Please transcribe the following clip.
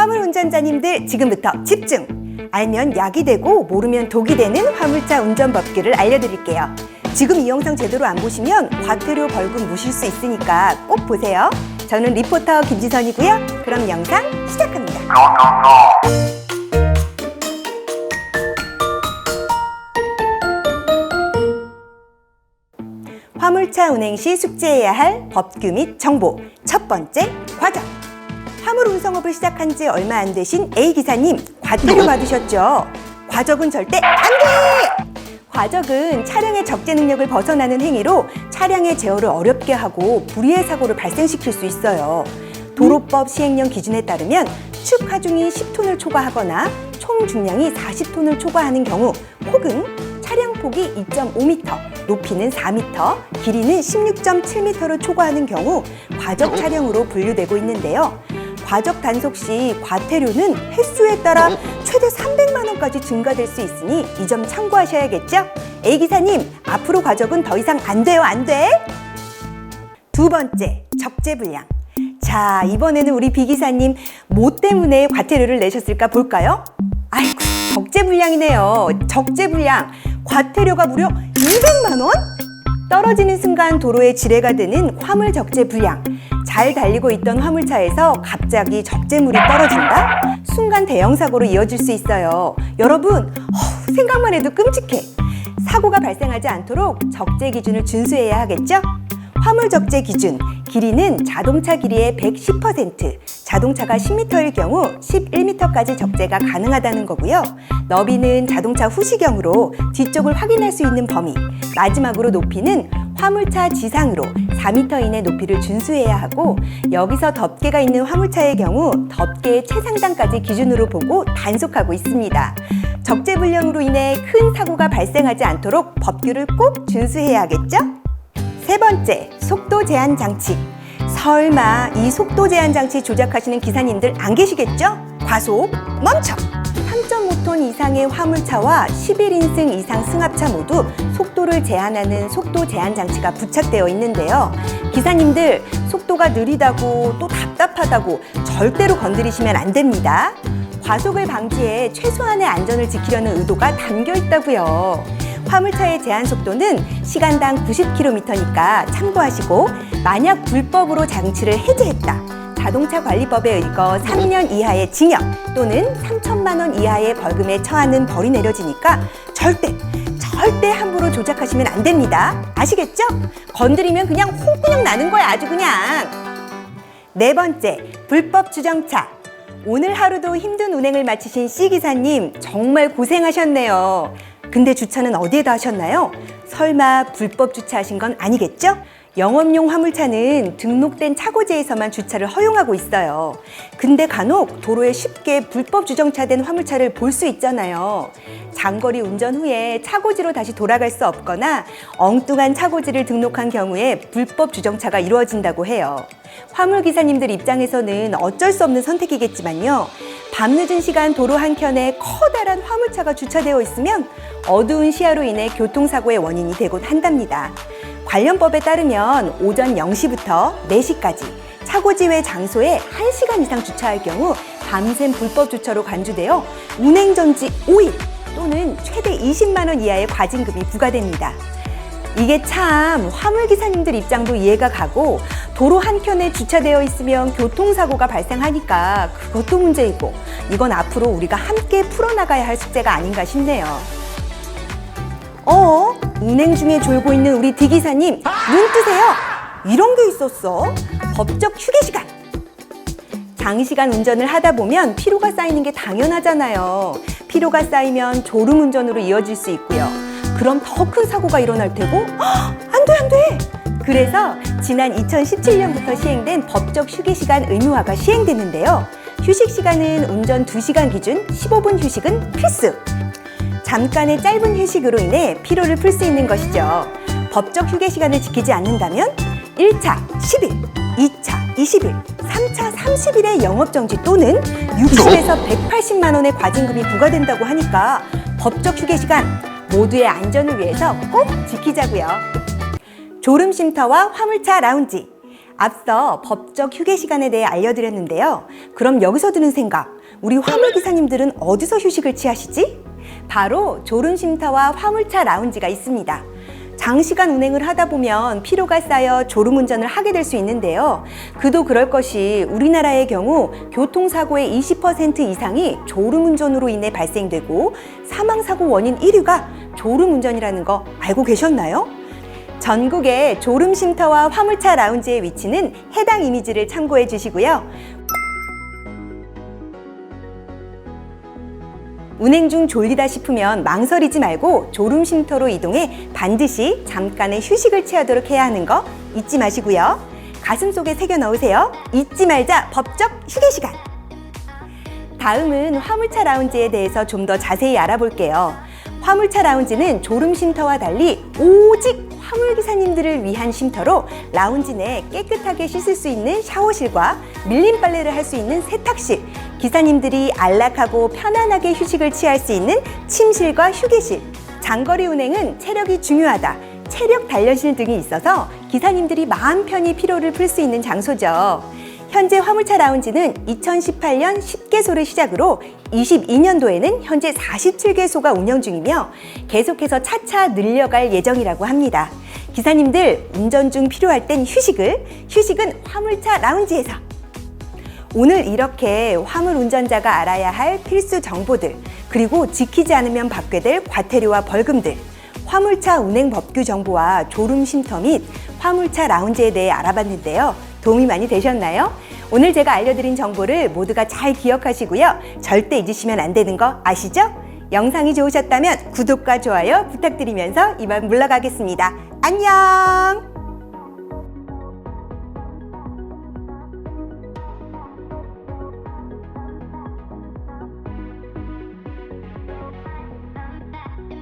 화물 운전자님들 지금부터 집중! 알면 약이 되고 모르면 독이 되는 화물차 운전 법규를 알려드릴게요. 지금 이 영상 제대로 안 보시면 과태료 벌금 무실 수 있으니까 꼭 보세요. 저는 리포터 김지선이고요. 그럼 영상 시작합니다. 화물차 운행 시 숙지해야 할 법규 및 정보. 첫 번째, 과적. 화물 운송업을 시작한 지 얼마 안 되신 A 기사님, 과태료 받으셨죠? 과적은 절대 안 돼! 과적은 차량의 적재 능력을 벗어나는 행위로 차량의 제어를 어렵게 하고 불의의 사고를 발생시킬 수 있어요. 도로법 시행령 기준에 따르면 축 하중이 10톤을 초과하거나 총 중량이 40톤을 초과하는 경우 혹은 차량 폭이 2.5m, 높이는 4m, 길이는 16.7m를 초과하는 경우 과적 차량으로 분류되고 있는데요. 과적 단속 시 과태료는 횟수에 따라 최대 300만 원까지 증가될 수 있으니 이 점 참고하셔야겠죠? A 기사님, 앞으로 과적은 더 이상 안 돼요, 안 돼? 두 번째, 적재 불량. 자, 이번에는 우리 B 기사님 뭐 때문에 과태료를 내셨을까 볼까요? 아이고, 적재 불량이네요. 적재 불량. 과태료가 무려 200만 원? 떨어지는 순간 도로에 지뢰가 되는 화물 적재 불량. 잘 달리고 있던 화물차에서 갑자기 적재물이 떨어진다? 순간 대형 사고로 이어질 수 있어요. 여러분, 어우, 생각만 해도 끔찍해. 사고가 발생하지 않도록 적재 기준을 준수해야 하겠죠? 화물 적재 기준 길이는 자동차 길이의 110%, 자동차가 10m일 경우 11m까지 적재가 가능하다는 거고요. 너비는 자동차 후시경으로 뒤쪽을 확인할 수 있는 범위, 마지막으로 높이는 화물차 지상으로 4m 이내 높이를 준수해야 하고 여기서 덮개가 있는 화물차의 경우 덮개의 최상단까지 기준으로 보고 단속하고 있습니다. 적재 불량으로 인해 큰 사고가 발생하지 않도록 법규를 꼭 준수해야겠죠? 세 번째, 속도 제한 장치. 설마 이 속도 제한 장치 조작하시는 기사님들 안 계시겠죠? 과속 멈춰! 3.5톤 이상의 화물차와 11인승 이상 승합차 모두 속도를 제한하는 속도 제한 장치가 부착되어 있는데요. 기사님들 속도가 느리다고 또 답답하다고 절대로 건드리시면 안 됩니다. 과속을 방지해 최소한의 안전을 지키려는 의도가 담겨 있다고요. 화물차의 제한 속도는 시간당 90km니까 참고하시고 만약 불법으로 장치를 해제했다. 자동차 관리법에 의거 3년 이하의 징역 또는 3천만 원 이하의 벌금에 처하는 벌이 내려지니까 절대 절대 함부로 조작하시면 안 됩니다. 아시겠죠? 건드리면 그냥 홍그냥 나는 거야 아주 그냥. 네 번째, 불법 주정차. 오늘 하루도 힘든 운행을 마치신 C 기사님 정말 고생하셨네요. 근데 주차는 어디에다 하셨나요? 설마 불법 주차하신 건 아니겠죠? 영업용 화물차는 등록된 차고지에서만 주차를 허용하고 있어요. 근데 간혹 도로에 쉽게 불법 주정차된 화물차를 볼 수 있잖아요. 장거리 운전 후에 차고지로 다시 돌아갈 수 없거나 엉뚱한 차고지를 등록한 경우에 불법 주정차가 이루어진다고 해요. 화물 기사님들 입장에서는 어쩔 수 없는 선택이겠지만요. 밤늦은 시간 도로 한켠에 커다란 화물차가 주차되어 있으면 어두운 시야로 인해 교통사고의 원인이 되곤 한답니다. 관련 법에 따르면 오전 0시부터 4시까지 차고지 외 장소에 1시간 이상 주차할 경우 밤샘 불법 주차로 간주되어 운행 전지 5일 또는 최대 20만 원 이하의 과징금이 부과됩니다. 이게 참 화물 기사님들 입장도 이해가 가고 도로 한켠에 주차되어 있으면 교통사고가 발생하니까 그것도 문제이고 이건 앞으로 우리가 함께 풀어나가야 할 숙제가 아닌가 싶네요. 어? 운행 중에 졸고 있는 우리 디기사님 눈 뜨세요. 이런 게 있었어. 법적 휴게 시간. 장시간 운전을 하다 보면 피로가 쌓이는 게 당연하잖아요. 피로가 쌓이면 졸음 운전으로 이어질 수 있고요. 그럼 더 큰 사고가 일어날 테고 헉, 안 돼, 안 돼. 그래서 지난 2017년부터 시행된 법적 휴게 시간 의무화가 시행됐는데요. 휴식 시간은 운전 2시간 기준 15분 휴식은 필수. 잠깐의 짧은 휴식으로 인해 피로를 풀 수 있는 것이죠. 법적 휴게 시간을 지키지 않는다면 1차 10일, 2차 20일, 3차 30일의 영업정지 또는 60에서 180만 원의 과징금이 부과된다고 하니까 법적 휴게 시간 모두의 안전을 위해서 꼭 지키자고요. 졸음 쉼터와 화물차 라운지. 앞서 법적 휴게 시간에 대해 알려드렸는데요. 그럼 여기서 드는 생각, 우리 화물 기사님들은 어디서 휴식을 취하시지? 바로 졸음쉼터와 화물차 라운지가 있습니다. 장시간 운행을 하다 보면 피로가 쌓여 졸음 운전을 하게 될 수 있는데요. 그도 그럴 것이 우리나라의 경우 교통사고의 20% 이상이 졸음 운전으로 인해 발생되고 사망사고 원인 1위가 졸음 운전이라는 거 알고 계셨나요? 전국의 졸음 쉼터와 화물차 라운지의 위치는 해당 이미지를 참고해 주시고요. 운행 중 졸리다 싶으면 망설이지 말고 졸음 쉼터로 이동해 반드시 잠깐의 휴식을 취하도록 해야 하는 거 잊지 마시고요. 가슴 속에 새겨 넣으세요. 잊지 말자 법적 휴게 시간. 다음은 화물차 라운지에 대해서 좀 더 자세히 알아볼게요. 화물차 라운지는 졸음 쉼터와 달리 오직 화물 기사님들을 위한 쉼터로 라운지 내 깨끗하게 씻을 수 있는 샤워실과 밀린 빨래를 할 수 있는 세탁실, 기사님들이 안락하고 편안하게 휴식을 취할 수 있는 침실과 휴게실, 장거리 운행은 체력이 중요하다. 체력 단련실 등이 있어서 기사님들이 마음 편히 피로를 풀 수 있는 장소죠. 현재 화물차 라운지는 2018년 10개소를 시작으로 22년도에는 현재 47개소가 운영 중이며 계속해서 차차 늘려갈 예정이라고 합니다. 기사님들 운전 중 필요할 땐 휴식을, 휴식은 화물차 라운지에서. 오늘 이렇게 화물 운전자가 알아야 할 필수 정보들, 그리고 지키지 않으면 받게 될 과태료와 벌금들, 화물차 운행 법규 정보와 졸음 쉼터 및 화물차 라운지에 대해 알아봤는데요. 도움이 많이 되셨나요? 오늘 제가 알려드린 정보를 모두가 잘 기억하시고요. 절대 잊으시면 안 되는 거 아시죠? 영상이 좋으셨다면 구독과 좋아요 부탁드리면서 이만 물러가겠습니다. 안녕!